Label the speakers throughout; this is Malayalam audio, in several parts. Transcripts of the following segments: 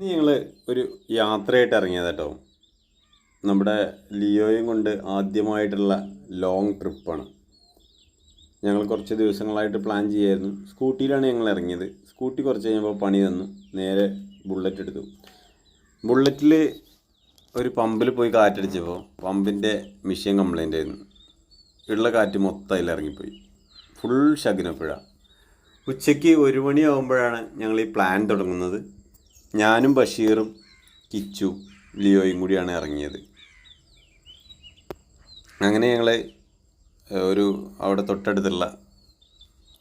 Speaker 1: ഞങ്ങൾ ഒരു യാത്രയായിട്ട് ഇറങ്ങിയത് കേട്ടോ നമ്മുടെ ലിയോയും കൊണ്ട് ആദ്യമായിട്ടുള്ള ലോങ് ട്രിപ്പാണ് ഞങ്ങൾ കുറച്ച് ദിവസങ്ങളായിട്ട് പ്ലാൻ ചെയ്യായിരുന്നു. സ്കൂട്ടിയിലാണ് ഞങ്ങൾ ഇറങ്ങിയത്. സ്കൂട്ടി കുറച്ച് കഴിഞ്ഞപ്പോൾ പണി തന്നു. നേരെ ബുള്ളറ്റ് എടുത്തു. ബുള്ളറ്റിൽ ഒരു പമ്പിൽ പോയി കാറ്റടിച്ചപ്പോൾ പമ്പിന്റെ മിഷ്യൻ കംപ്ലൈന്റ് ആയിരുന്നു. ഉള്ള കാറ്റ് മൊത്തം അതിൽ ഇറങ്ങിപ്പോയി. ഫുൾ ശകുനപ്പുഴ. ഉച്ചയ്ക്ക് ഒരു മണിയാകുമ്പോഴാണ് ഞങ്ങൾ ഈ പ്ലാൻ തുടങ്ങുന്നത്. ഞാനും ബഷീറും കിച്ചു ലിയോയും കൂടിയാണ് ഇറങ്ങിയത്. അങ്ങനെ ഞങ്ങൾ ഒരു അവിടെ തൊട്ടടുത്തുള്ള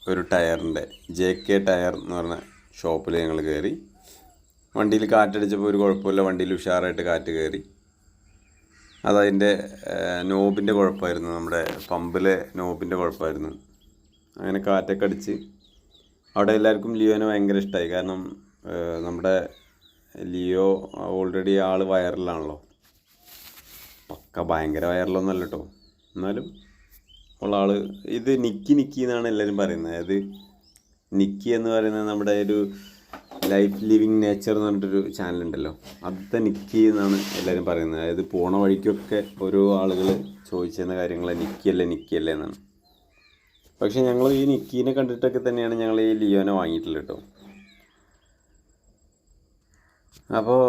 Speaker 1: ഒരു ടയറിന്റെ ജെ കെ ടയർ എന്ന് പറഞ്ഞ ഷോപ്പിൽ ഞങ്ങൾ കയറി. വണ്ടിയിൽ കാറ്റടിച്ചപ്പോൾ ഒരു കുഴപ്പമില്ല വണ്ടിയിൽ ഉഷാറായിട്ട് കാറ്റ് കയറി. അതതിന്റെ നോബിന്റെ കുഴപ്പമായിരുന്നു. നമ്മുടെ പമ്പിലെ നോബിന്റെ കുഴപ്പമായിരുന്നു. അങ്ങനെ കാറ്റൊക്കെ അടിച്ച് അവിടെ എല്ലാവർക്കും ലിയോനെ ഭയങ്കര ഇഷ്ടമായി കാരണം നമ്മുടെ ലിയോ ഓൾറെഡി ആൾ വൈറലാണല്ലോ. പക്ക ഭയങ്കര വൈറലൊന്നുമല്ല കേട്ടോ എന്നാലും ഉള്ള ആൾ ഇത് നിക്കി നിക്കി എന്നാണ് എല്ലാവരും പറയുന്നത്. അതായത് നിക്കി എന്ന് പറയുന്നത് നമ്മുടെ ഒരു ലൈഫ് ലിവിങ് നേച്ചർ എന്ന് പറഞ്ഞിട്ടൊരു ചാനലുണ്ടല്ലോ അത് നിക്കി എന്നാണ് എല്ലാവരും പറയുന്നത്. അതായത് പോണ വഴിക്കൊക്കെ ഓരോ ആളുകൾ ചോദിച്ചിരുന്ന കാര്യങ്ങൾ നിക്കിയല്ലേ നിക്കിയല്ലേ എന്നാണ്. പക്ഷേ ഞങ്ങൾ ഈ നിക്കീനെ കണ്ടിട്ടൊക്കെ തന്നെയാണ് ഞങ്ങൾ ഈ ലിയോനെ വാങ്ങിയിട്ടുള്ളത് കേട്ടോ അപ്പോൾ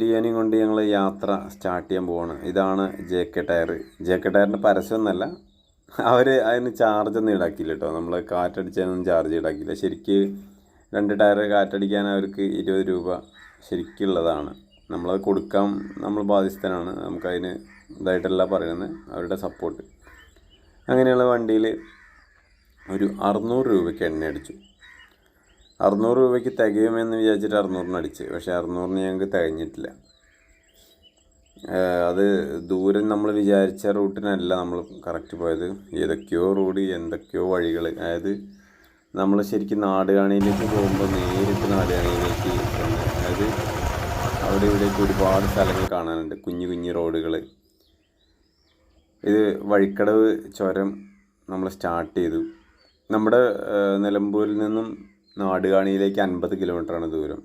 Speaker 1: ലിയോനെയും കൊണ്ട് ഞങ്ങൾ യാത്ര സ്റ്റാർട്ട് ചെയ്യാൻ പോവാണ്. ഇതാണ് J K tyre. J K ടയറിന്റെ പരസ്യമൊന്നല്ല അവർ അതിന് ചാർജ് ഒന്നും ഈടാക്കിയില്ല കേട്ടോ നമ്മൾ കാറ്റടിച്ചതിനൊന്നും ചാർജ് ഈടാക്കിയില്ല. ശരിക്ക് രണ്ട് ടയർ കാറ്റടിക്കാൻ അവർക്ക് ഇരുപത് രൂപ ശരിക്കുള്ളതാണ്. നമ്മളത് കൊടുക്കാൻ നമ്മൾ ബാധ്യസ്ഥനാണ്. നമുക്കതിന് ഇതായിട്ടല്ല പറയുന്നത്. അവരുടെ സപ്പോർട്ട്. അങ്ങനെയുള്ള വണ്ടിയിൽ ഒരു അറുന്നൂറ് രൂപയ്ക്ക് എണ്ണ അടിച്ചു അറുന്നൂറ് രൂപയ്ക്ക് തികയുമെന്ന് വിചാരിച്ചിട്ട് അറുന്നൂറിന് അടിച്ച്. പക്ഷേ അറുന്നൂറിന് ഞങ്ങൾക്ക് തികഞ്ഞിട്ടില്ല. അത് ദൂരം നമ്മൾ വിചാരിച്ച റൂട്ടിനല്ല നമ്മൾ കറക്റ്റ് പോയത്. ഏതൊക്കെയോ റോഡ് എന്തൊക്കെയോ വഴികൾ അതായത് നമ്മൾ ശരിക്കും നാടുകാണിയിലേക്ക് പോകുമ്പോൾ നേരിട്ട് നാടുകാണിയിലേക്ക് അതായത് അവിടെ ഇവിടേക്ക് ഒരുപാട് സ്ഥലങ്ങൾ കാണാനുണ്ട്. കുഞ്ഞു കുഞ്ഞു റോഡുകൾ ഇത് വഴിക്കടവ് ചുരം നമ്മൾ സ്റ്റാർട്ട് ചെയ്തു. നമ്മുടെ നിലമ്പൂരിൽ നിന്നും നാടുകാണിയിലേക്ക് അൻപത് കിലോമീറ്ററാണ് ദൂരം.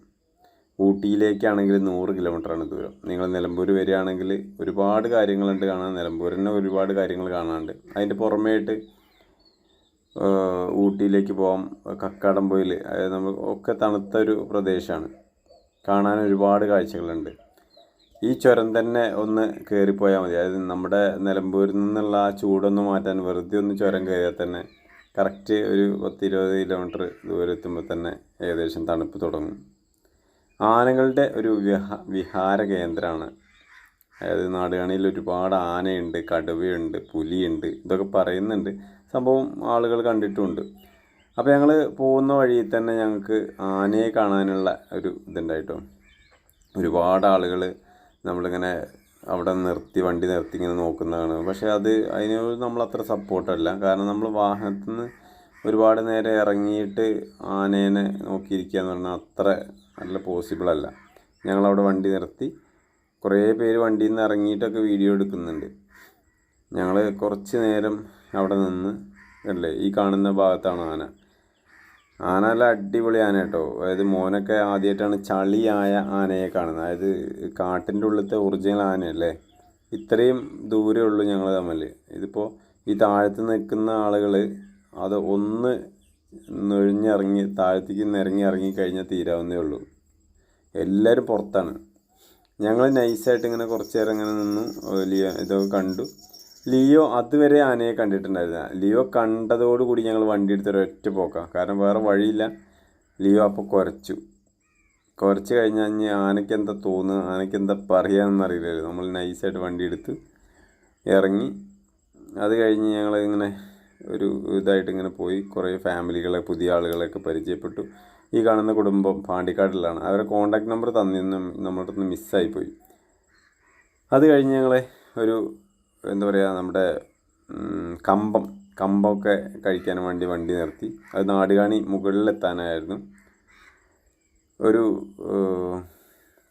Speaker 1: ഊട്ടിയിലേക്കാണെങ്കിൽ നൂറ് കിലോമീറ്ററാണ് ദൂരം. നിങ്ങൾ നിലമ്പൂർ വരികയാണെങ്കിൽ ഒരുപാട് കാര്യങ്ങളുണ്ട് കാണാൻ. നിലമ്പൂർ തന്നെ ഒരുപാട് കാര്യങ്ങൾ കാണാനുണ്ട്. അതിന്റെ പുറമേയിട്ട് ഊട്ടിയിലേക്ക് പോകാം കക്കാടംപൊയിൽ അതായത് നമ്മൾ ഒക്കെ തണുത്ത ഒരു പ്രദേശമാണ്. കാണാൻ ഒരുപാട് കാഴ്ചകളുണ്ട്. ഈ ചുരം തന്നെ ഒന്ന് കയറിപ്പോയാൽ മതി. അതായത് നമ്മുടെ നിലമ്പൂരിൽ നിന്നുള്ള ആ ചൂടൊന്ന് മാറ്റാൻ വെറുതെ ഒന്ന് ചുരം കയറിയാൽ തന്നെ കറക്റ്റ് ഒരു പത്ത് ഇരുപത് കിലോമീറ്റർ ദൂരെ എത്തുമ്പോൾ തന്നെ ഏകദേശം തണുപ്പ് തുടങ്ങും. ആനകളുടെ ഒരു വിഹ വിഹാര കേന്ദ്രമാണ്. അതായത് നാടുകാണിയിൽ ഒരുപാട് ആനയുണ്ട് കടുവയുണ്ട് പുലിയുണ്ട് ഇതൊക്കെ പറയുന്നുണ്ട്. സംഭവം ആളുകൾ കണ്ടിട്ടുമുണ്ട് അപ്പോൾ ഞങ്ങൾ പോകുന്ന വഴിയിൽ തന്നെ ഞങ്ങൾക്ക് ആനയെ കാണാനുള്ള ഒരു ഇതുണ്ടായിട്ടോ. ഒരുപാട് ആളുകൾ നമ്മളിങ്ങനെ അവിടെ നിർത്തി വണ്ടി നിർത്തി ഇങ്ങനെ നോക്കുന്നതാണ്. പക്ഷേ അത് അതിന് നമ്മളത്ര സപ്പോർട്ടല്ല. കാരണം നമ്മൾ വാഹനത്തിൽ നിന്ന് ഒരുപാട് നേരം ഇറങ്ങിയിട്ട് ആനേനെ നോക്കിയിരിക്കുക എന്ന് പറഞ്ഞാൽ അത്ര നല്ല പോസിബിൾ അല്ല. ഞങ്ങളവിടെ വണ്ടി നിർത്തി. കുറേ പേര് വണ്ടിയിൽ നിന്ന് ഇറങ്ങിയിട്ടൊക്കെ വീഡിയോ എടുക്കുന്നുണ്ട്. ഞങ്ങൾ കുറച്ച് നേരം അവിടെ നിന്ന് അല്ലേ ഈ കാണുന്ന ഭാഗത്താണ് ആന. ആന നല്ല അടിപൊളി ആന കേട്ടോ അതായത് മോനൊക്കെ ആദ്യമായിട്ടാണ് ചളിയായ ആനയെ കാണുന്നത്. അതായത് കാട്ടിന്റെ ഉള്ളിലത്തെ ഒറിജിനൽ ആനയല്ലേ? ഇത്രയും ദൂരേ ഉള്ളൂ ഞങ്ങൾ തമ്മിൽ ഇതിപ്പോൾ ഈ താഴത്ത് നിൽക്കുന്ന ആളുകൾ അത് ഒന്ന് നൊഴിഞ്ഞിറങ്ങി താഴത്തേക്ക് നിരങ്ങി ഇറങ്ങി കഴിഞ്ഞാൽ തീരാവുന്നേ ഉള്ളൂ. എല്ലാവരും പുറത്താണ്. ഞങ്ങൾ നൈസായിട്ട് ഇങ്ങനെ കുറച്ച് നേരം ഇങ്ങനെ നിന്നു വലിയ ഇതൊക്കെ കണ്ടു. ലിയോ അതുവരെ ആനയെ കണ്ടിട്ടുണ്ടായിരുന്നില്ല. ലിയോ കണ്ടതോടുകൂടി ഞങ്ങൾ വണ്ടി എടുത്തൊരു ഒറ്റ പോക്കാം. കാരണം വേറെ വഴിയില്ല. ലിയോ അപ്പോൾ കുറച്ചു കുറച്ച് കഴിഞ്ഞാൽ ഇനി ആനയ്ക്ക് എന്താ തോന്നുക ആനയ്ക്ക് എന്താ പറയാമെന്ന് അറിയില്ലായിരുന്നു നമ്മൾ നൈസായിട്ട് വണ്ടി എടുത്ത് ഇറങ്ങി. അത് കഴിഞ്ഞ് ഞങ്ങൾ ഇങ്ങനെ ഒരു ഇതായിട്ട് ഇങ്ങനെ പോയി. കുറേ ഫാമിലികളെ പുതിയ ആളുകളെയൊക്കെ പരിചയപ്പെട്ടു. ഈ കാണുന്ന കുടുംബം പാണ്ടിക്കാട്ടിലാണ്. അവരെ കോണ്ടാക്ട് നമ്പർ തന്നിരുന്നു നമ്മളുടെ നിന്ന് മിസ്സായിപ്പോയി അത് കഴിഞ്ഞ് ഞങ്ങളെ ഒരു എന്താ പറയുക നമ്മുടെ കമ്പം കമ്പമൊക്കെ കഴിക്കാൻ വേണ്ടി വണ്ടി നിർത്തി. അത് നാടുകാണി മുകളിലെത്താനായിരുന്നു. ഒരു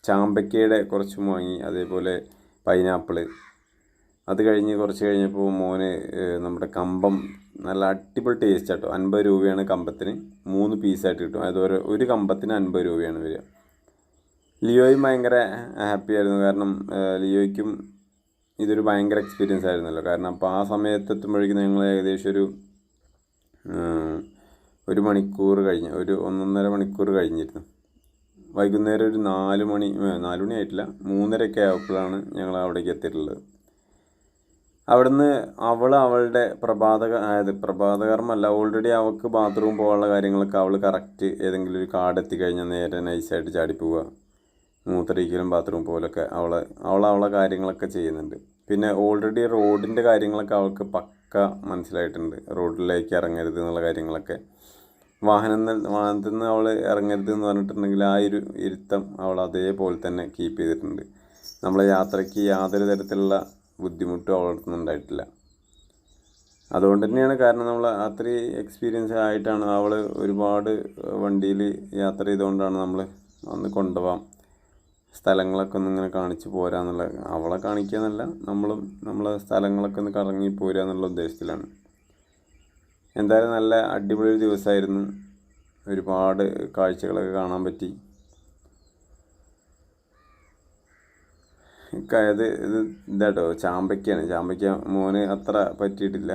Speaker 1: ചാമ്പയ്ക്കയുടെ കുറച്ച് വാങ്ങി അതേപോലെ പൈനാപ്പിൾ. അത് കഴിഞ്ഞ് കുറച്ച് കഴിഞ്ഞപ്പോൾ മോന് നമ്മുടെ കമ്പം നല്ല അടിപൊളി ടേസ്റ്റ് ആട്ടോ. അൻപത് രൂപയാണ് കമ്പത്തിന്. മൂന്ന് പീസായിട്ട് കിട്ടും. അതായത് ഒരു ഒരു കമ്പത്തിന് അൻപത് രൂപയാണ് വരിക. ലിയോയും ഭയങ്കര ഹാപ്പിയായിരുന്നു കാരണം ലിയോയ്ക്കും ഇതൊരു ഭയങ്കര എക്സ്പീരിയൻസ് ആയിരുന്നല്ലോ. കാരണം അപ്പോൾ ആ സമയത്ത് എത്തുമ്പോഴേക്കും ഞങ്ങൾ ഏകദേശം ഒരു ഒരു മണിക്കൂർ കഴിഞ്ഞ് ഒരു ഒന്നൊന്നര മണിക്കൂർ കഴിഞ്ഞിരുന്നു. വൈകുന്നേരം ഒരു നാല് മണി നാല് മണി ആയിട്ടില്ല മൂന്നരയൊക്കെ ആയപ്പോഴാണ് ഞങ്ങൾ അവിടേക്ക് എത്തിയിട്ടുള്ളത്. അവിടുന്ന് അവൾ അവളുടെ പ്രഭാതക അതായത് പ്രഭാതകർമ്മല്ല ഓൾറെഡി അവൾക്ക് ബാത്റൂം പോകാനുള്ള കാര്യങ്ങളൊക്കെ അവൾ കറക്റ്റ് ഏതെങ്കിലും ഒരു കാർഡ് എത്തിക്കഴിഞ്ഞാൽ നേരെ നൈസായിട്ട് ചാടിപ്പോവുക മൂത്രയിക്കലും ബാത്റൂം പോലൊക്കെ അവളെ അവൾ അവളെ കാര്യങ്ങളൊക്കെ ചെയ്യുന്നുണ്ട്. പിന്നെ ഓൾറെഡി റോഡിന്റെ കാര്യങ്ങളൊക്കെ അവൾക്ക് പക്ക മനസ്സിലായിട്ടുണ്ട്. റോഡിലേക്ക് ഇറങ്ങരുത് എന്നുള്ള കാര്യങ്ങളൊക്കെ. വാഹനം വാഹനത്തിൽ നിന്ന് അവൾ ഇറങ്ങരുത് എന്ന് പറഞ്ഞിട്ടുണ്ടെങ്കിൽ ആ ഒരു ഇരുത്തം അവൾ അതേപോലെ തന്നെ കീപ്പ് ചെയ്തിട്ടുണ്ട്. നമ്മളെ യാത്രയ്ക്ക് യാതൊരു തരത്തിലുള്ള ബുദ്ധിമുട്ടും അവളുടെ അടുത്ത് നിന്ന് ഉണ്ടായിട്ടില്ല. അതുകൊണ്ട് തന്നെയാണ് കാരണം നമ്മൾ അത്രയും എക്സ്പീരിയൻസ് ആയിട്ടാണ് അവൾ ഒരുപാട് വണ്ടിയിൽ യാത്ര ചെയ്തുകൊണ്ടാണ് നമ്മൾ അന്ന് കൊണ്ടുപോകാം. സ്ഥലങ്ങളൊക്കെ ഒന്ന് ഇങ്ങനെ കാണിച്ച് പോരാന്നുള്ള അവളെ കാണിക്കുക എന്നല്ല നമ്മളും നമ്മളെ സ്ഥലങ്ങളൊക്കെ ഒന്ന് കറങ്ങി പോരുക എന്നുള്ള ഉദ്ദേശത്തിലാണ്. എന്തായാലും നല്ല അടിപൊളി ഒരു ദിവസമായിരുന്നു. ഒരുപാട് കാഴ്ചകളൊക്കെ കാണാൻ പറ്റി. അത് ഇത് ഇത് ഇതാട്ടോ ചാമ്പയ്ക്കാണ്. ചാമ്പയ്ക്ക മോന് അത്ര പറ്റിയിട്ടില്ല.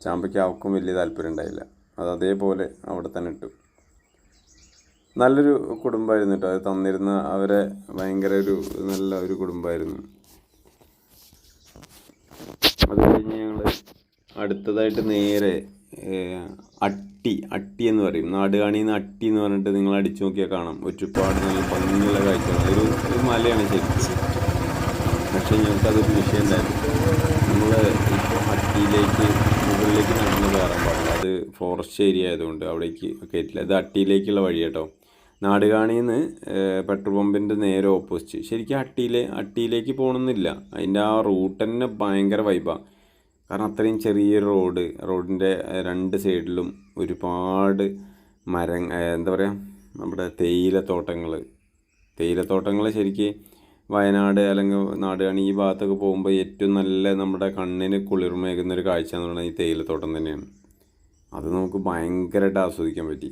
Speaker 1: ചാമ്പയ്ക്ക അവക്കും വലിയ താല്പര്യം ഉണ്ടായില്ല. അത് അതേപോലെ അവിടെ തന്നെ ഇട്ടു. നല്ലൊരു കുടുംബമായിരുന്നു കേട്ടോ. അത് തന്നിരുന്ന അവരെ ഭയങ്കര ഒരു നല്ല ഒരു കുടുംബമായിരുന്നു. അത് കഴിഞ്ഞ് ഞങ്ങൾ അടുത്തതായിട്ട് നേരെ അട്ടി അട്ടി എന്ന് പറയും. നാടുകാണിയിൽ നിന്ന് അട്ടി എന്ന് പറഞ്ഞിട്ട് നിങ്ങൾ അടിച്ചു നോക്കിയാൽ കാണാം. ഒരുപാട് നല്ല ഭംഗിയുള്ള കാഴ്ചയാണ് ഒരു ഒരു മലയാണ് ശരിക്കും. പക്ഷേ ഞങ്ങൾക്കതൊരു വിഷയം ഉണ്ടായിരുന്നു നമ്മൾ ഇപ്പോൾ അട്ടിയിലേക്ക് മുകളിലേക്ക് നടന്ന് കയറാൻ പാടില്ല. അത് ഫോറസ്റ്റ് ഏരിയ ആയതുകൊണ്ട് അവിടേക്ക് കയറ്റില്ല. ഇത് അട്ടിയിലേക്കുള്ള വഴി കേട്ടോ നാടുകാണിയിൽ നിന്ന് പെട്രോൾ പമ്പിന്റെ നേരെ ഓപ്പോസിറ്റ് ശരിക്കും അട്ടിയിലെ അട്ടിയിലേക്ക് പോകണമെന്നില്ല അതിന്റെ ആ റൂട്ട് തന്നെ ഭയങ്കര വൈബാണ് കാരണം അത്രയും ചെറിയൊരു റോഡ് റോഡിന്റെ രണ്ട് സൈഡിലും ഒരുപാട് മരം എന്താ പറയുക നമ്മുടെ തേയിലത്തോട്ടങ്ങൾ തേയിലത്തോട്ടങ്ങൾ ശരിക്കും വയനാട് അല്ലെങ്കിൽ നാടുകാണി ഈ ഭാഗത്തൊക്കെ പോകുമ്പോൾ ഏറ്റവും നല്ല നമ്മുടെ കണ്ണിന് കുളിർമേകുന്ന ഒരു കാഴ്ച എന്ന് പറയുന്നത് ഈ തേയിലത്തോട്ടം തന്നെയാണ്. അത് നമുക്ക് ഭയങ്കരമായിട്ട് ആസ്വദിക്കാൻ പറ്റി.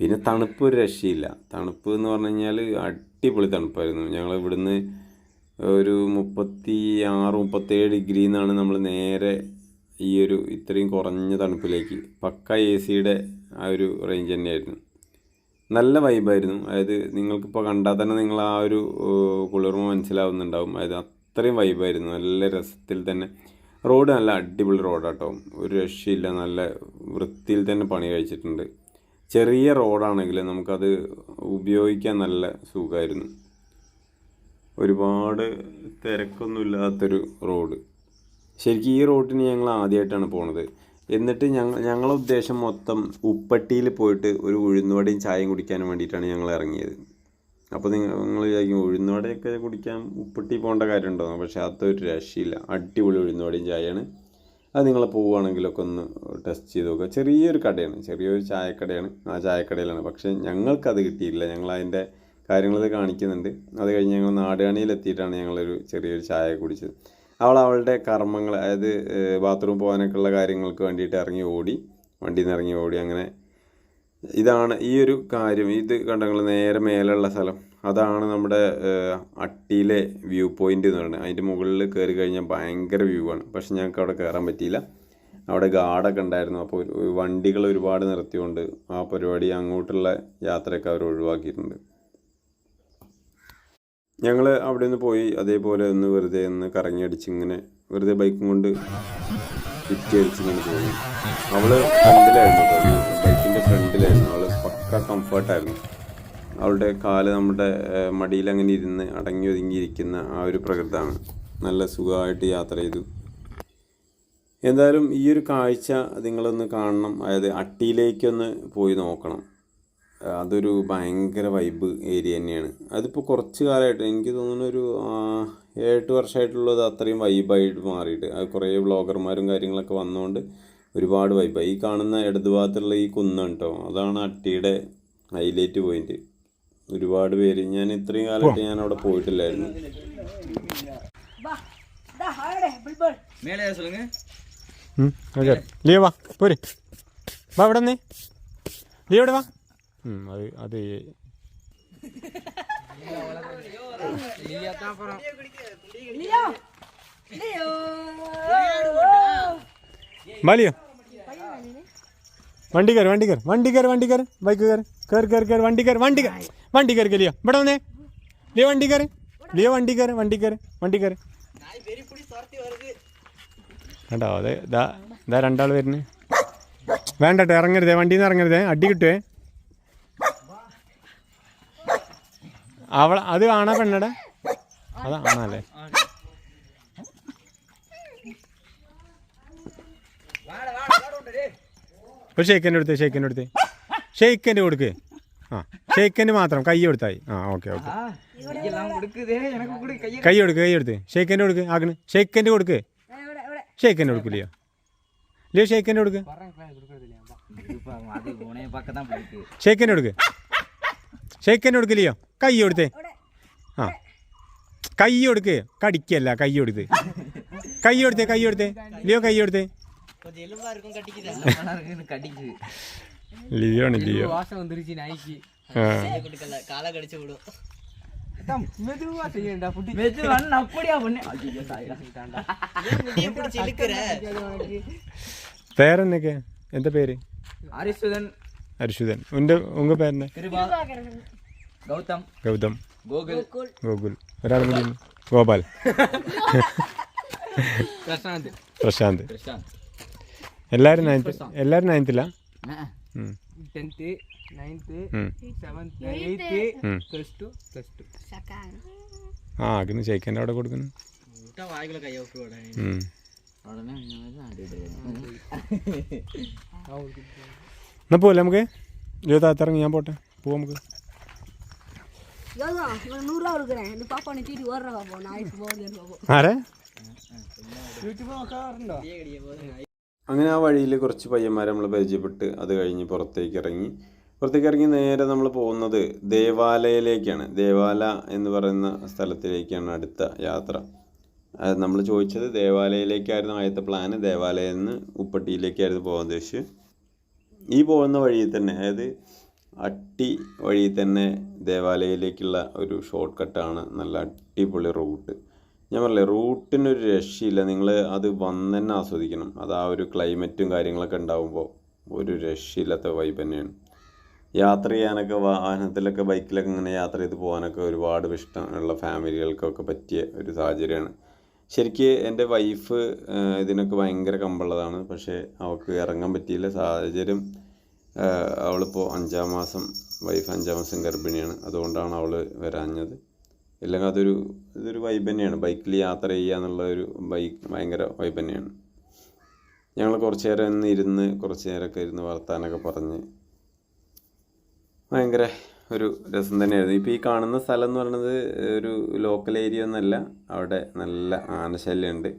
Speaker 1: പിന്നെ തണുപ്പ് ഒരു രക്ഷയില്ല. തണുപ്പ് എന്ന് പറഞ്ഞു കഴിഞ്ഞാൽ അടിപൊളി തണുപ്പായിരുന്നു. ഞങ്ങൾ ഇവിടുന്ന് ഒരു മുപ്പത്തി ആറ് മുപ്പത്തേഴ് ഡിഗ്രി എന്നാണ് നമ്മൾ നേരെ ഈ ഒരു ഇത്രയും കുറഞ്ഞ തണുപ്പിലേക്ക്. പക്ക എ സിയുടെ ആ ഒരു റേഞ്ച് തന്നെയായിരുന്നു. നല്ല വൈബായിരുന്നു അതായത് നിങ്ങൾക്കിപ്പോൾ കണ്ടാൽ തന്നെ നിങ്ങൾ ആ ഒരു കുളിർമ മനസ്സിലാവുന്നുണ്ടാവും. അതായത് അത്രയും വൈബായിരുന്നു നല്ല രസത്തിൽ തന്നെ. റോഡ് നല്ല അടിപൊളി റോഡാട്ടോ. ഒരു രക്ഷയില്ല. നല്ല വൃത്തിയിൽ തന്നെ പണി കഴിച്ചിട്ടുണ്ട്. ചെറിയ റോഡാണെങ്കിൽ നമുക്കത് ഉപയോഗിക്കാൻ നല്ല സുഖമായിരുന്നു ഒരുപാട് തിരക്കൊന്നുമില്ലാത്തൊരു റോഡ്. ശരിക്കും ഈ റോഡിന് ഞങ്ങൾ ആദ്യമായിട്ടാണ് പോണത്. എന്നിട്ട് ഞങ്ങൾ ഞങ്ങളുടെ ഉദ്ദേശം മൊത്തം ഉപ്പട്ടിയിൽ പോയിട്ട് ഒരു ഉഴുന്നുവടയും ചായയും കുടിക്കാൻ വേണ്ടിയിട്ടാണ് ഞങ്ങൾ ഇറങ്ങിയത്. അപ്പോൾ നിങ്ങൾ വിചാരിക്കും ഉഴുന്നുവടയൊക്കെ കുടിക്കാൻ ഉപ്പട്ടി പോകേണ്ട കാര്യമുണ്ടോ? പക്ഷേ അതൊരു രക്ഷയില്ല. അടിപൊളി ഉഴുന്നുവടയും ചായയാണ്. അത് നിങ്ങൾ പോവുകയാണെങ്കിലൊക്കെ ഒന്ന് ടെസ്റ്റ് ചെയ്ത് നോക്കുക. ചെറിയൊരു കടയാണ് ചെറിയൊരു ചായക്കടയാണ്. ആ ചായക്കടയിലാണ്. പക്ഷേ ഞങ്ങൾക്കത് കിട്ടിയില്ല ഞങ്ങൾ അതിന്റെ കാര്യങ്ങളത് കാണിക്കുന്നുണ്ട്. അത് കഴിഞ്ഞ് ഞങ്ങൾ നാടുകാണിയിൽ എത്തിയിട്ടാണ് ഞങ്ങളൊരു ചെറിയൊരു ചായ കുടിച്ചത്. അവൾ അവളുടെ കർമ്മങ്ങൾ അതായത് ബാത്റൂം പോകാനൊക്കെയുള്ള കാര്യങ്ങൾക്ക് വേണ്ടിയിട്ട് ഇറങ്ങി ഓടി വണ്ടിയിൽ നിന്ന് ഇറങ്ങി ഓടി അങ്ങനെ ഇതാണ് ഈ ഒരു കാര്യം. ഇത് കണ്ടങ്ങൾ നേരെ മേലുള്ള സ്ഥലം. അതാണ് നമ്മുടെ അട്ടിയിലെ വ്യൂ പോയിന്റ് എന്ന് പറയുന്നത്. അതിന്റെ മുകളിൽ കയറി കഴിഞ്ഞാൽ ഭയങ്കര വ്യൂ ആണ്. പക്ഷെ ഞങ്ങൾക്ക് അവിടെ കയറാൻ പറ്റിയില്ല. അവിടെ ഗാർഡൊക്കെ ഉണ്ടായിരുന്നു. അപ്പോൾ വണ്ടികൾ ഒരുപാട് നിർത്തിയുകൊണ്ട് ആ പരിപാടി അങ്ങോട്ടുള്ള യാത്രയൊക്കെ അവർ ഒഴിവാക്കിയിട്ടുണ്ട്. ഞങ്ങൾ അവിടെ നിന്ന് പോയി അതേപോലെ ഒന്ന് വെറുതെ ഒന്ന് കറങ്ങി അടിച്ച് ഇങ്ങനെ വെറുതെ ബൈക്കും കൊണ്ട് ചുറ്റി അടിച്ച് ഇങ്ങനെ പോയി. അവൾ ഫ്രണ്ടിലായിരുന്നു ഫ്രണ്ടിലായിരുന്നു അവൾ പക്ക കംഫർട്ടായിരുന്നു അവളുടെ കാൽ നമ്മുടെ മടിയിൽ അങ്ങനെ ഇരുന്ന് അടങ്ങി ഒതുങ്ങിയിരിക്കുന്ന ആ ഒരു പ്രകൃതമാണ്. നല്ല സുഖമായിട്ട് യാത്ര ചെയ്തു. എന്തായാലും ഈ ഒരു കാഴ്ച നിങ്ങളൊന്ന് കാണണം. അതായത് അട്ടിയിലേക്കൊന്ന് പോയി നോക്കണം. അതൊരു ഭയങ്കര വൈബ് ഏരിയ തന്നെയാണ്. അതിപ്പോൾ കുറച്ച് കാലമായിട്ട് എനിക്ക് തോന്നുന്നു ഒരു ഏഴ് വർഷമായിട്ടുള്ളത് അത്രയും വൈബായിട്ട് മാറിയിട്ട്. അത് കുറേ വ്ളോഗർമാരും കാര്യങ്ങളൊക്കെ വന്നുകൊണ്ട് ഒരുപാട് വൈപ്പ് ഈ കാണുന്ന ഇടതു ഭാഗത്തുള്ള ഈ കുന്നാണ് കേട്ടോ അതാണ് അട്ടിയുടെ ഹൈലൈറ്റ് പോയിന്റ് ഒരുപാട് പേര്. ഞാൻ ഇത്രയും കാലത്ത് ഞാൻ അവിടെ പോയിട്ടില്ലായിരുന്നു.
Speaker 2: ലീവ് വാ വാ വണ്ടി കയറി വണ്ടി കയറി വണ്ടി കയറി വണ്ടി കയറി ബൈക്ക് കയറി കയറി കയറി കയറി. വണ്ടി കയറി വണ്ടി കയറി വണ്ടി കയറി ലിയോ ഇവിടെ വന്നേ? ലിയോ വണ്ടി കയറി ലിയോ വണ്ടി കയറി വണ്ടി കയറി വണ്ടി കയറി കണ്ടോ? അതെ ഇതാ ഇതാ രണ്ടാൾ വരുന്നു. വേണ്ടട്ടെ ഇറങ്ങരുതേ വണ്ടിയിൽ നിന്ന് ഇറങ്ങരുതേ. അടി കിട്ടുവേ. അവള അത് കാണാ പെണ്ണടെ? അതാ കാണാല്ലേ ഒരു ഷെയ്ക്കന്റെ കൊടുത്ത് ഷെയ്ക്കന്റെ കൊടുത്ത് ഷെയ്ക്കന്റെ കൊടുക്ക്. ആ ഷെയ്ക്കന്റെ മാത്രം കൈ കൊടുത്തായി ആ ഓക്കെ ഓക്കെ. കൈ കൊടുക്ക്. കൈ എടുത്ത് ഷെയ്ക്കന്റെ കൊടുക്ക്. ആകണ് ഷെയ്ക്കന്റെ കൊടുക്ക്. ഷെയ്ക്കന്റെ കൊടുക്കില്ലയോ? ലിയോ ഷെയ്ക്കന്റെ കൊടുക്ക്. ഷെയ്ക്കന്റെ കൊടുക്ക്. ഷെയ്ക്കന്റെ കൊടുക്കില്ലയോ കൈ കൊടുത്ത്. ആ. കൈ കൊടുക്ക്. കടിക്കല്ല കൈ കൊടുത്ത്. കൈ കൊടുത്തേ കൈ കൊടുത്തേ. ലിയോ കൈ കൊടുത്തേ.
Speaker 3: கொஞ்சம் எலும்பா இருக்கும் கடிக்குது இருக்குன்னு கடிக்குது
Speaker 2: ലിയോ ആണ് ലിയോ
Speaker 3: வாசம் வந்துருச்சு நாய்க்கு
Speaker 2: ആ
Speaker 3: கொடுக்கல காலை கடிச்சு விடும் மெதுவா செய்யண்டா புட்டி மெதுவா அப்படியா பண்ணு ஐயோ சாயிடா முடிய பிடிச்சி இழுக்கிற
Speaker 2: പേരെന്നൊക്കെ എന്താ പേര്
Speaker 3: அரிசுதன்
Speaker 2: അരിശുദൻ ഉന്റെ ഉങ്ക പേരെന്നെ
Speaker 3: கிருபா கௌதம்
Speaker 2: ഗൗതം
Speaker 3: கோகுல்
Speaker 2: ഗോകുൽ ഒരാൾ കൂടി ഉണ്ട്. ഗോപാൽ
Speaker 3: பிரசாந்த்
Speaker 2: പ്രശാന്ത്
Speaker 3: பிரசாந்த்
Speaker 2: എല്ലാവരും നയൻത്ത് എല്ലാവരും നയൻത്തില്ല టెన్త్ ചേക്കന്റെ അവിടെ കൊടുക്കുന്നു. എന്നാ പോലെ നമുക്ക്? ഇരുപത്താത്ത ഇറങ്ങി ഞാൻ പോട്ടെ. പോവാം നമുക്ക്. ആരെ?
Speaker 1: അങ്ങനെ ആ വഴിയിൽ കുറച്ച് പയ്യന്മാരെ നമ്മൾ പരിചയപ്പെട്ട് അത് കഴിഞ്ഞ് പുറത്തേക്ക് ഇറങ്ങി. പുറത്തേക്ക് ഇറങ്ങി നേരെ നമ്മൾ പോകുന്നത് ദേവാലയയിലേക്കാണ് ദേവാല എന്ന് പറയുന്ന സ്ഥലത്തിലേക്കാണ് അടുത്ത യാത്ര. നമ്മൾ ചോദിച്ചത് ദേവാലയയിലേക്കായിരുന്നു ആദ്യത്തെ പ്ലാന് ദേവാലയം നിന്ന് ഉപ്പട്ടിയിലേക്കായിരുന്നു പോകാൻ ഉദ്ദേശിച്ച് ഈ പോകുന്ന വഴിയിൽ തന്നെ അതായത് അട്ടി വഴി തന്നെ ദേവാലയയിലേക്കുള്ള ഒരു ഷോർട്ട് കട്ടാണ് നല്ല അടിപൊളി റൂട്ട്. ഞാൻ പറഞ്ഞില്ലേ റൂട്ടിനൊരു രക്ഷയില്ല. നിങ്ങൾ അത് വന്ന് തന്നെ ആസ്വദിക്കണം. അത് ആ ഒരു ക്ലൈമറ്റും കാര്യങ്ങളൊക്കെ ഉണ്ടാകുമ്പോൾ ഒരു രക്ഷയില്ലാത്ത വൈബ് തന്നെയാണ്. യാത്ര ചെയ്യാനൊക്കെ വാഹനത്തിലൊക്കെ ബൈക്കിലൊക്കെ ഇങ്ങനെ യാത്ര ചെയ്ത് പോകാനൊക്കെ ഒരുപാട് ഇഷ്ടമുള്ള ഫാമിലികൾക്കൊക്കെ പറ്റിയ ഒരു സാഹചര്യമാണ്. ശരിക്ക് എന്റെ വൈഫ് ഇതിനൊക്കെ ഭയങ്കര കമ്പുള്ളതാണ്. പക്ഷേ അവൾക്ക് ഇറങ്ങാൻ പറ്റിയില്ല. സാഹചര്യം അവളിപ്പോൾ അഞ്ചാം മാസം വൈഫ് അഞ്ചാം മാസം ഗർഭിണിയാണ്. അതുകൊണ്ടാണ് അവൾ വരാഞ്ഞത്. ഇല്ലെങ്കിൽ അതൊരു ഇതൊരു വൈബ് തന്നെയാണ്. ബൈക്കിൽ യാത്ര ചെയ്യുക എന്നുള്ള ഒരു ബൈക്ക് ഭയങ്കര വൈബ് തന്നെയാണ്. ഞങ്ങൾ കുറച്ച് നേരം ഒന്ന് ഇരുന്ന് കുറച്ച് നേരമൊക്കെ ഇരുന്ന് വർത്താനൊക്കെ പറഞ്ഞ് ഭയങ്കര ഒരു രസം തന്നെയായിരുന്നു. ഇപ്പോൾ ഈ കാണുന്ന സ്ഥലം എന്ന് പറയുന്നത് ഒരു ലോക്കൽ ഏരിയ ഒന്നല്ല അവിടെ നല്ല ആനശല്യമുണ്ട്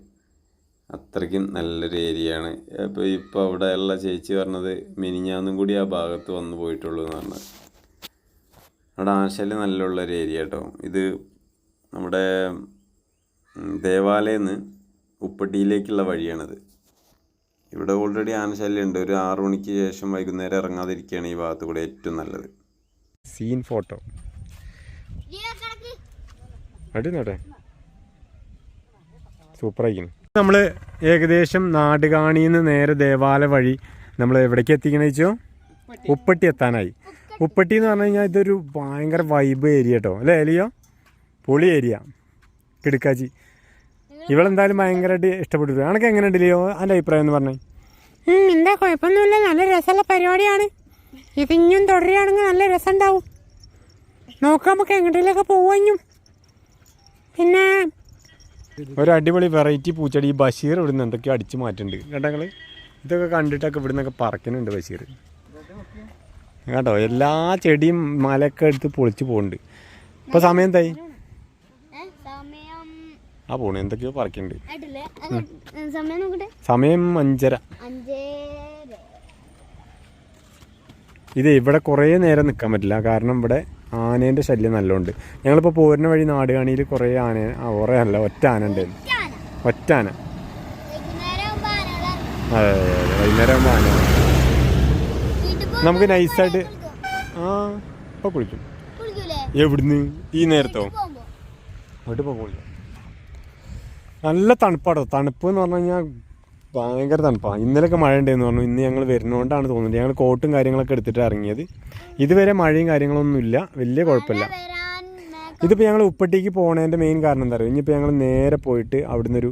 Speaker 1: അത്രയ്ക്കും നല്ലൊരു ഏരിയയാണ് ഇപ്പോൾ ഇപ്പോൾ അവിടെയുള്ള ചേച്ചി പറഞ്ഞത് മിനിഞ്ഞാന്നും കൂടി ആ ഭാഗത്ത് വന്നു പോയിട്ടുള്ളൂ എന്ന് പറഞ്ഞത്. അവിടെ ആനശല്യം നല്ലുള്ള ഒരു ഏരിയ കേട്ടോ. ഇത് നമ്മുടെ ഉം, ദേവാലയം നിന്ന് ഉപ്പട്ടിയിലേക്കുള്ള വഴിയാണിത്. ഇവിടെ ഓൾറെഡി ആനശല്യം ഉണ്ട്. ഒരു ആറു മണിക്ക് ശേഷം വൈകുന്നേരം ഇറങ്ങാതിരിക്കുകയാണ് ഈ ഭാഗത്ത് കൂടെ ഏറ്റവും നല്ലത്.
Speaker 2: Scene photo. അടി നോട്ടെ സൂപ്പറായിരിക്കുന്നു. നമ്മൾ ഏകദേശം നാടുകാണിയിൽ നിന്ന് നേരെ ദേവാലയ വഴി നമ്മൾ എവിടേക്ക് എത്തിക്കണ വെച്ചോ ഉപ്പട്ടി എത്താനായി. ഉപ്പട്ടി എന്ന് പറഞ്ഞു കഴിഞ്ഞാൽ ഇതൊരു ഭയങ്കര വൈബ് ഏരിയ കേട്ടോ അല്ലേ എലിയോ? പൊളി ഏരിയ കിടുക്കാച്ചി. ഇവളെന്തായാലും ഭയങ്കരമായിട്ട് ഇഷ്ടപ്പെട്ടു അനക്ക് എങ്ങനെയുണ്ട് ലിയോ? എന്റെ അഭിപ്രായം എന്ന് പറഞ്ഞേ. എന്താ കുഴപ്പമൊന്നുമില്ല. നല്ല രസമുള്ള പരിപാടിയാണ്. ഇത് ഇനിയും തുടരുകയാണെങ്കിൽ നല്ല രസം ഉണ്ടാവും നോക്കാം നമുക്ക് എങ്ങോട്ടേലൊക്കെ പോവാഞ്ഞും പിന്നെ ഒരു അടിപൊളി വെറൈറ്റി പൂച്ചെടി ഈ ബഷീർ ഇവിടുന്ന് എന്തൊക്കെയോ അടിച്ചു മാറ്റുന്നുണ്ട് കേട്ടോ ഇതൊക്കെ കണ്ടിട്ടൊക്കെ ഇവിടുന്നൊക്കെ പറക്കുന്നുണ്ട് ബഷീർ. കേട്ടോ എല്ലാ ചെടിയും മലയൊക്കെ എടുത്ത് പൊളിച്ച് പോകുന്നുണ്ട് ഇപ്പോൾ സമയം എന്തായി? ആ പോണു. എന്തൊക്കെയോ പറക്കുന്നുണ്ട്
Speaker 4: സമയം
Speaker 2: അഞ്ചര. ഇത് ഇവിടെ കുറേ നേരം നിൽക്കാൻ പറ്റില്ല. കാരണം ഇവിടെ ആനേന്റെ ശല്യം നല്ലോണ്ട്. ഞങ്ങളിപ്പോൾ പോരുന്ന വഴി നാടുകാണിയിൽ കുറേ ആന ആ കുറേ അല്ല ഒറ്റ ആന ഉണ്ടായിരുന്നു ഒറ്റ ആന. അതെ അതെ വൈകുന്നേരം ആകുമ്പോൾ ആന നമുക്ക് നൈസായിട്ട് ആ ഇപ്പൊ കുളിക്കും. എവിടുന്ന്? ഈ നേരത്തോ?
Speaker 4: അവിടെ
Speaker 2: വീട്ടിൽ കുളിക്കും. നല്ല തണുപ്പാടോ തണുപ്പ് എന്ന് പറഞ്ഞു കഴിഞ്ഞാൽ ഭയങ്കര തണുപ്പാണ് ഇന്നലെയൊക്കെ മഴ ഉണ്ടെന്ന് പറഞ്ഞു. ഇന്ന് ഞങ്ങൾ വരുന്നതുകൊണ്ടാണ് തോന്നുന്നത്. ഞങ്ങൾ കോട്ടും കാര്യങ്ങളൊക്കെ എടുത്തിട്ട് ഇറങ്ങിയത്. ഇതുവരെ മഴയും കാര്യങ്ങളൊന്നുമില്ല വലിയ കുഴപ്പമില്ല. ഇതിപ്പോൾ ഞങ്ങൾ ഉപ്പട്ടിക്ക് പോണതിന്റെ മെയിൻ കാരണം എന്താ പറയുക ഇനിയിപ്പോൾ ഞങ്ങൾ നേരെ പോയിട്ട് അവിടുന്ന് ഒരു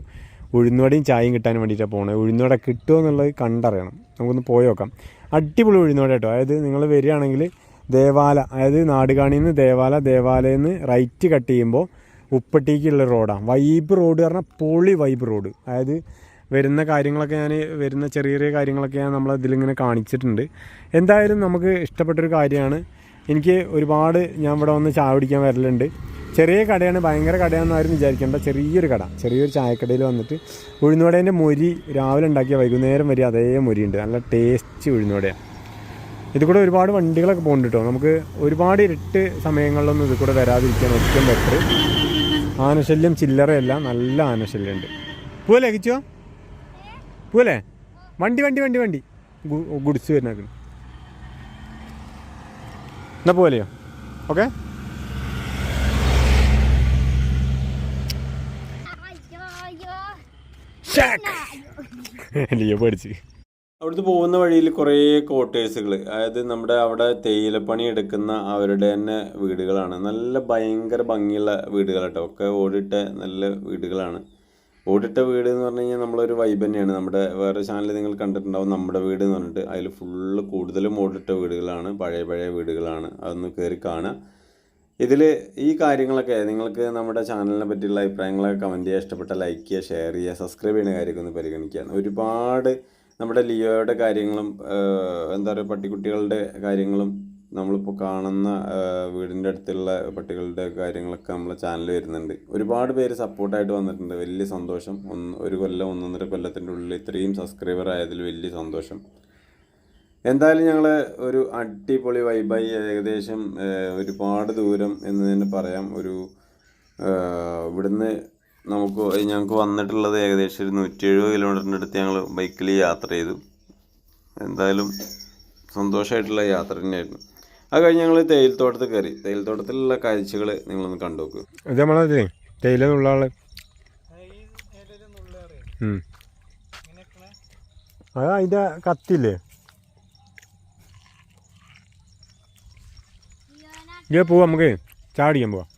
Speaker 2: ഉഴുന്നുവടയും ചായയും കിട്ടാൻ വേണ്ടിയിട്ടാണ് പോണത് ഉഴുന്നുവട കിട്ടുമോ എന്നുള്ളത് കണ്ടറിയണം. നമുക്കൊന്ന് പോയി നോക്കാം. അടിപൊളി ഉഴുന്നുവട കേട്ടോ. അതായത് നിങ്ങൾ വരികയാണെങ്കിൽ ദേവാല അതായത് നാടുകാണിയിൽ നിന്ന് ദേവാല ദേവാലയിൽ നിന്ന് റൈറ്റ് കട്ട് ചെയ്യുമ്പോൾ ഉപ്പട്ടിക്കുള്ള റോഡാണ് വൈബ് റോഡ് എന്ന് പറഞ്ഞാൽ പൊളി വൈബ് റോഡ് അതായത് വരുന്ന കാര്യങ്ങളൊക്കെ ഞാൻ വരുന്ന ചെറിയ ചെറിയ കാര്യങ്ങളൊക്കെ ഞാൻ നമ്മൾ ഇതിലിങ്ങനെ കാണിച്ചിട്ടുണ്ട്. എന്തായാലും നമുക്ക് ഇഷ്ടപ്പെട്ടൊരു കാര്യമാണ്. എനിക്ക് ഒരുപാട് ഞാൻ ഇവിടെ വന്ന് ചായ പിടിക്കാൻ വരലുണ്ട്. ചെറിയ കടയാണ് ഭയങ്കര കടയാണെന്ന് ആരും വിചാരിക്കേണ്ട. ചെറിയൊരു കട. ചെറിയൊരു ചായക്കടയിൽ വന്നിട്ട് ഉഴുന്നുവടേന്റെ മൊരി രാവിലെ ഉണ്ടാക്കിയ വൈകുന്നേരം വരെ അതേ മൊരിയുണ്ട്. നല്ല ടേസ്റ്റ് ഉഴുന്നുവടയാണ്. ഇത് കൂടെ ഒരുപാട് വണ്ടികളൊക്കെ പോകുന്നുണ്ട് നമുക്ക് ഒരുപാട് ഇരട്ട് സമയങ്ങളിലൊന്നും ഇത് കൂടെ വരാതിരിക്കാൻ ഏറ്റവും ബെറ്റർ ആനശല്യം ചില്ലറയല്ല നല്ല ആനശല്യമുണ്ട്. പോവല്ലേ കിച്ചോ? പോവല്ലേ? വണ്ടി വണ്ടി വണ്ടി വണ്ടി. ഗുഡ്സ് വരുന്നേക്കുന്നു എന്നാൽ പോലെയോ ഓക്കെ? ലിയോ പഠിച്ച്
Speaker 1: അവിടുന്ന് പോകുന്ന വഴിയിൽ കുറേ കോട്ടേഴ്സുകൾ അതായത് നമ്മുടെ അവിടെ തേയിലപ്പണി എടുക്കുന്ന അവരുടെ തന്നെ വീടുകളാണ്. നല്ല ഭയങ്കര ഭംഗിയുള്ള വീടുകൾ കേട്ടോ ഒക്കെ ഓടിട്ട നല്ല വീടുകളാണ്. ഓടിട്ട വീട് എന്ന് പറഞ്ഞു കഴിഞ്ഞാൽ നമ്മളൊരു വൈബ് തന്നെയാണ്. നമ്മുടെ വേറെ ചാനലിൽ നിങ്ങൾ കണ്ടിട്ടുണ്ടാവും. നമ്മുടെ വീട് എന്ന് പറഞ്ഞിട്ട്. അതിൽ ഫുള്ള് കൂടുതലും ഓടിട്ട വീടുകളാണ്. പഴയ പഴയ വീടുകളാണ്. അതൊന്ന് കയറി കാണുക ഇതിൽ ഈ കാര്യങ്ങളൊക്കെ നിങ്ങൾക്ക് നമ്മുടെ ചാനലിനെ പറ്റിയുള്ള അഭിപ്രായങ്ങളൊക്കെ കമന്റ് ചെയ്യുക ഇഷ്ടപ്പെട്ട ലൈക്ക് ചെയ്യുക ഷെയർ ചെയ്യുക സബ്സ്ക്രൈബ് ചെയ്യുന്ന കാര്യമൊക്കെ ഒന്ന് പരിഗണിക്കുകയാണ്. ഒരുപാട് നമ്മുടെ ലിയോയുടെ കാര്യങ്ങളും എന്താ പറയുക പട്ടിക്കുട്ടികളുടെ കാര്യങ്ങളും നമ്മളിപ്പോൾ കാണുന്ന വീടിന്റെ അടുത്തുള്ള പട്ടികളുടെ കാര്യങ്ങളൊക്കെ നമ്മളെ ചാനൽ വരുന്നുണ്ട്. ഒരുപാട് പേര് സപ്പോർട്ടായിട്ട് വന്നിട്ടുണ്ട്. വലിയ സന്തോഷം. ഒന്ന് ഒരു കൊല്ലം ഒന്നൊന്നര കൊല്ലത്തിന്റെ ഉള്ളിൽ ഇത്രയും സബ്സ്ക്രൈബർ ആയതിൽ വലിയ സന്തോഷം. എന്തായാലും ഞങ്ങൾ ഒരു അടിപൊളി വൈബായി ഏകദേശം ഒരുപാട് ദൂരം എന്ന് തന്നെ പറയാം. ഒരു ഇവിടുന്ന് നമുക്ക് ഞങ്ങൾക്ക് വന്നിട്ടുള്ളത് ഏകദേശം ഒരു നൂറ്റി എഴുപത് കിലോമീറ്ററിന്റെ അടുത്ത് ഞങ്ങൾ ബൈക്കിൽ യാത്ര ചെയ്തു. എന്തായാലും സന്തോഷമായിട്ടുള്ള യാത്ര തന്നെയായിരുന്നു. അത് കഴിഞ്ഞ് ഞങ്ങൾ തേയിൽത്തോട്ടത്തിൽ കയറി. തേയിൽത്തോട്ടത്തിലുള്ള കാഴ്ചകൾ നിങ്ങളൊന്ന് കണ്ടു നോക്കൂ
Speaker 2: ഇത് നമ്മളെ തേയില. അത് അതിന്റെ കത്തില്ലേ? ഇങ്ങനെ പോവാ നമുക്ക്. ചാടിക്കാൻ പോവാം.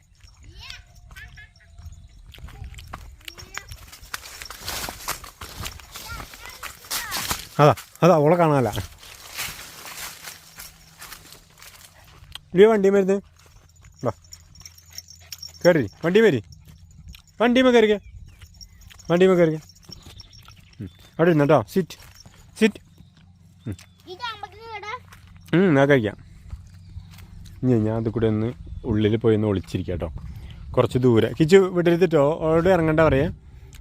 Speaker 2: അതാ അതാ അവളെ കാണാനല്ല. ഇല്ലേ വണ്ടി മരുന്ന് കയറി വണ്ടി വരി വണ്ടിമേ കയറിക്ക വണ്ടിമേ കയറിക്ക അവിടെ ഇരുന്നോ സിറ്റ് സിറ്റ് ഞാൻ കഴിക്കാം. ഇനി ഞാൻ അത് കൂടെ ഒന്ന് ഉള്ളിൽ പോയി ഒന്ന് ഒളിച്ചിരിക്കാം കേട്ടോ കുറച്ച് ദൂരെ. കിച്ചു വിടരുത്തിട്ടോ ഓളോട് ഇറങ്ങണ്ട പറയാം.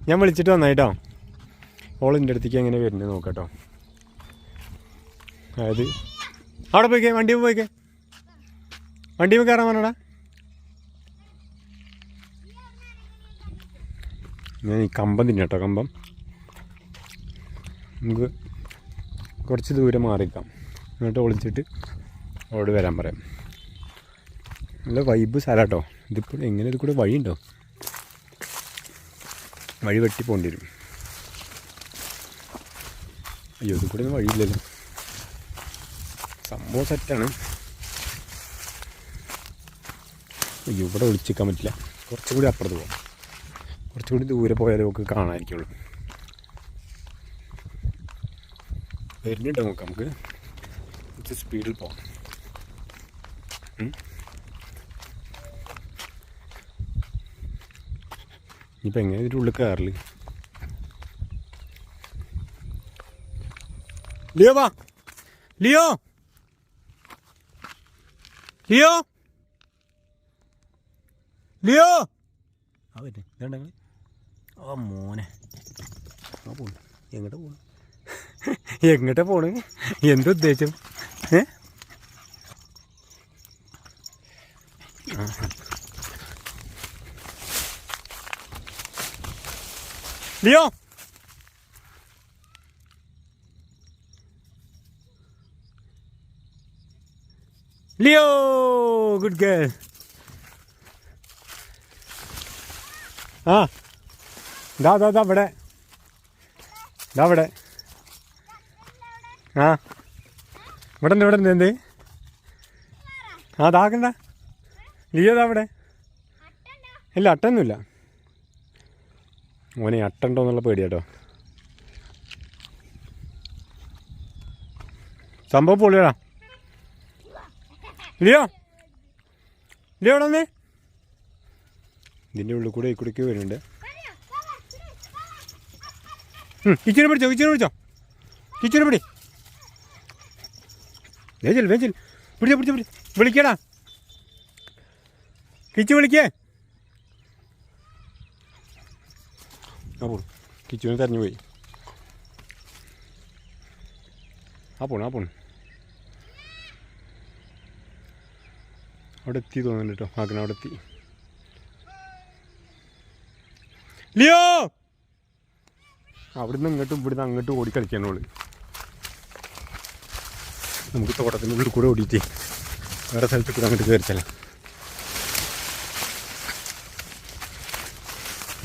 Speaker 2: ഞാൻ വിളിച്ചിട്ട് വന്നായിട്ടോ. ഓൾ എന്റെ അടുത്തേക്ക് എങ്ങനെ വരുന്നത് നോക്കാട്ടോ. അതായത് അവിടെ പോയിക്കേ വണ്ടി പോയിക്കേ. വണ്ടി കയറാൻ പറഞ്ഞടാ. ഞാൻ ഈ കമ്പം തിന്നട്ടോ കമ്പം. നമുക്ക് കുറച്ച് ദൂരെ മാറിക്കാം. എന്നിട്ട് ഒളിച്ചിട്ട് അവിടെ വരാൻ പറയാം. നല്ല വൈബ് സ്ഥലമാട്ടോ ഇതിപ്പോൾ എങ്ങനെ ഇത് കൂടെ വഴിയുണ്ടോ? വഴി വെട്ടി പോകേണ്ടി വരും. അയ്യോ ഇത് കൂടെ ഒന്നും വഴിയില്ലല്ലോ. സംഭവം സെറ്റാണ് അയ്യോ ഇവിടെ ഒളിച്ചിക്കാൻ പറ്റില്ല. കുറച്ചുകൂടി അപ്പുറത്ത് പോകാം കുറച്ചുകൂടി ദൂരെ പോയാലേ നമുക്ക് കാണാമായിരിക്കുള്ളൂ വരുന്നുണ്ട് നമുക്ക്? നമുക്ക് സ്പീഡിൽ പോകാം ഇനിയിപ്പോൾ എങ്ങനെ ഇതിന്റെ ഉള്ളിൽ കയറൽ? ലിയോ വാ. ലിയോ. ലിയോ. ലിയോ. ആ പറ്റേ ഇതുണ്ടെങ്കിൽ ആ മോനെ. ആ പോണു. എങ്ങോട്ടാ പോണു? എങ്ങോട്ടാ പോണ്? എന്തുദ്ദേശം? ഏ? ലിയോ? ലിയോ ഗുഡ് ഗേൾ ആ ദാ ദാ ദാ ഇവിടെ. ദാ ഇവിടെ. ആ ഇവിടെ ഉണ്ട് ഇവിടെ എന്ത്? ആ ദാക്കണ്ട ലിയോ ദാ ഇവിടെ. ഇല്ല അട്ടൊന്നുമില്ല. മോനെ അട്ടണ്ടോ എന്നുള്ള പേടിയാട്ടോ. സംഭവം പൊളിയടാ. ഇല്ലയോ ഇല്ലയോ വന്നേ ഇതിന്റെ ഉള്ളിൽ കൂടെ ഇക്കുടിക്ക് വരുന്നുണ്ട്. കിച്ചനെ പിടിച്ചോ കിച്ചനെ പിടിച്ചോ. കിച്ചനെ പിടി. വേച്ചിൽ വേച്ചിൽ പിടിച്ചോ പിടിച്ചോ പിടി വിളിക്കടാ. കിച്ചു വിളിക്കേ. പോണു കിച്ചുവിനെ തെരഞ്ഞു പോയി ആ പോണു അവിടെ എത്തി തോന്നുന്നുണ്ട് കേട്ടോ ആക്കണ അവിടെ എത്തി ലിയോ! അവിടുന്ന് ഇങ്ങോട്ടും ഇവിടുന്ന് അങ്ങോട്ടും ഓടി കളിക്കാനോൾ നമുക്ക് തോട്ടത്തിന്റെ ഉള്ളിൽ കൂടെ ഓടിയിട്ട് വേറെ സ്ഥലത്ത് കൂടെ അങ്ങോട്ട് കയറിച്ചല്ല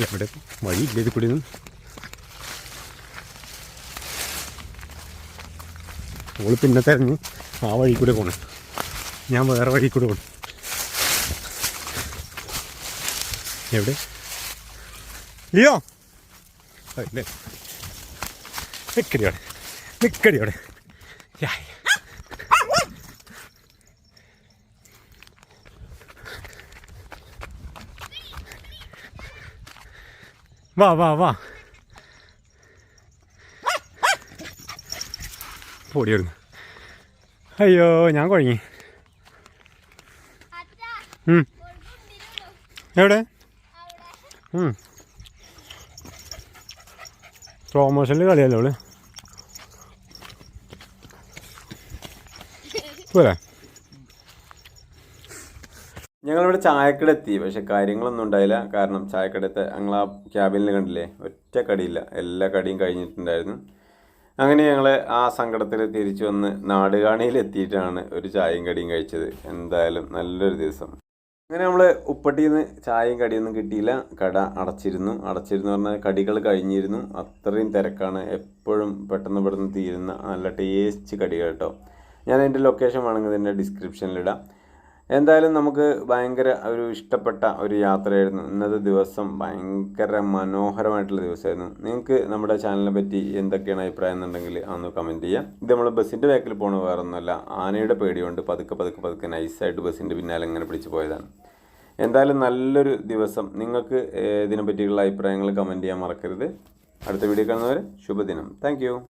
Speaker 2: എവിടെ വഴിയില്ല ഇത് കൂടി ഓൾ പിന്നെ തിരഞ്ഞ് ആ വഴി കൂടെ പോണേ. ഞാൻ വേറെ വഴി കൂടെ പോണു. എവിടെ? ലിയോ? നിക്കടി അവിടെ. നിക്കടി വാ വാ വാ. പൊടിയായിരുന്നു അയ്യോ ഞാൻ കുഴങ്ങി. എവിടെ? സ്ലോ മോഷനിൽ കളിയല്ലോ അവൾ പോരാ.
Speaker 1: ഞങ്ങളിവിടെ ചായക്കട എത്തി പക്ഷെ കാര്യങ്ങളൊന്നും ഉണ്ടായില്ല. കാരണം ചായക്കടത്തെ ഞങ്ങൾ ആ ക്യാബിനിൽ കണ്ടില്ലേ? ഒറ്റ കടിയില്ല. എല്ലാ കടിയും കഴിഞ്ഞിട്ടുണ്ടായിരുന്നു. അങ്ങനെ ഞങ്ങൾ ആ സങ്കടത്തിൽ തിരിച്ചു വന്ന് നാടുകാണിയിൽ എത്തിയിട്ടാണ് ഒരു ചായയും കടിയും കഴിച്ചത്. എന്തായാലും നല്ലൊരു ദിവസം. അങ്ങനെ നമ്മൾ ഉപ്പട്ടിയിൽ നിന്ന് ചായയും കടിയൊന്നും കിട്ടിയില്ല. കട അടച്ചിരുന്നു. അടച്ചിരുന്നു പറഞ്ഞാൽ കടികൾ കഴിഞ്ഞിരുന്നു. അത്രയും തിരക്കാണ്. എപ്പോഴും പെട്ടെന്ന് പെട്ടെന്ന് തീരുന്ന നല്ല ടേസ്റ്റ് കടികൾ കേട്ടോ. ഞാൻ എന്റെ ലൊക്കേഷൻ വേണമെങ്കിൽ ഇതിന്റെ ഡിസ്ക്രിപ്ഷനിലിടാം എന്തായാലും നമുക്ക് ഭയങ്കര ഒരു ഇഷ്ടപ്പെട്ട ഒരു യാത്രയായിരുന്നു. ഇന്നത്തെ ദിവസം ഭയങ്കര മനോഹരമായിട്ടുള്ള ദിവസമായിരുന്നു. നിങ്ങൾക്ക് നമ്മുടെ ചാനലിനെ പറ്റി എന്തൊക്കെയാണ് അഭിപ്രായം എന്നുണ്ടെങ്കിൽ അതൊന്ന് കമന്റ് ചെയ്യാം. ഇത് നമ്മൾ ബസ്സിന്റെ ബാക്കിൽ പോണ വേറെ ഒന്നുമല്ല ആനയുടെ പേടിയുണ്ട് പതുക്കെ പതുക്കെ പതുക്കെ നൈസായിട്ട് ബസ്സിന്റെ പിന്നാലെ ഇങ്ങനെ പിടിച്ച് പോയതാണ്. എന്തായാലും നല്ലൊരു ദിവസം. നിങ്ങൾക്ക് ഇതിനെപ്പറ്റിയുള്ള ഇതിനെ പറ്റിയുള്ള അഭിപ്രായങ്ങൾ കമന്റ് ചെയ്യാൻ മറക്കരുത്. അടുത്ത വീഡിയോ കാണുന്നവരെ ശുഭദിനം. താങ്ക്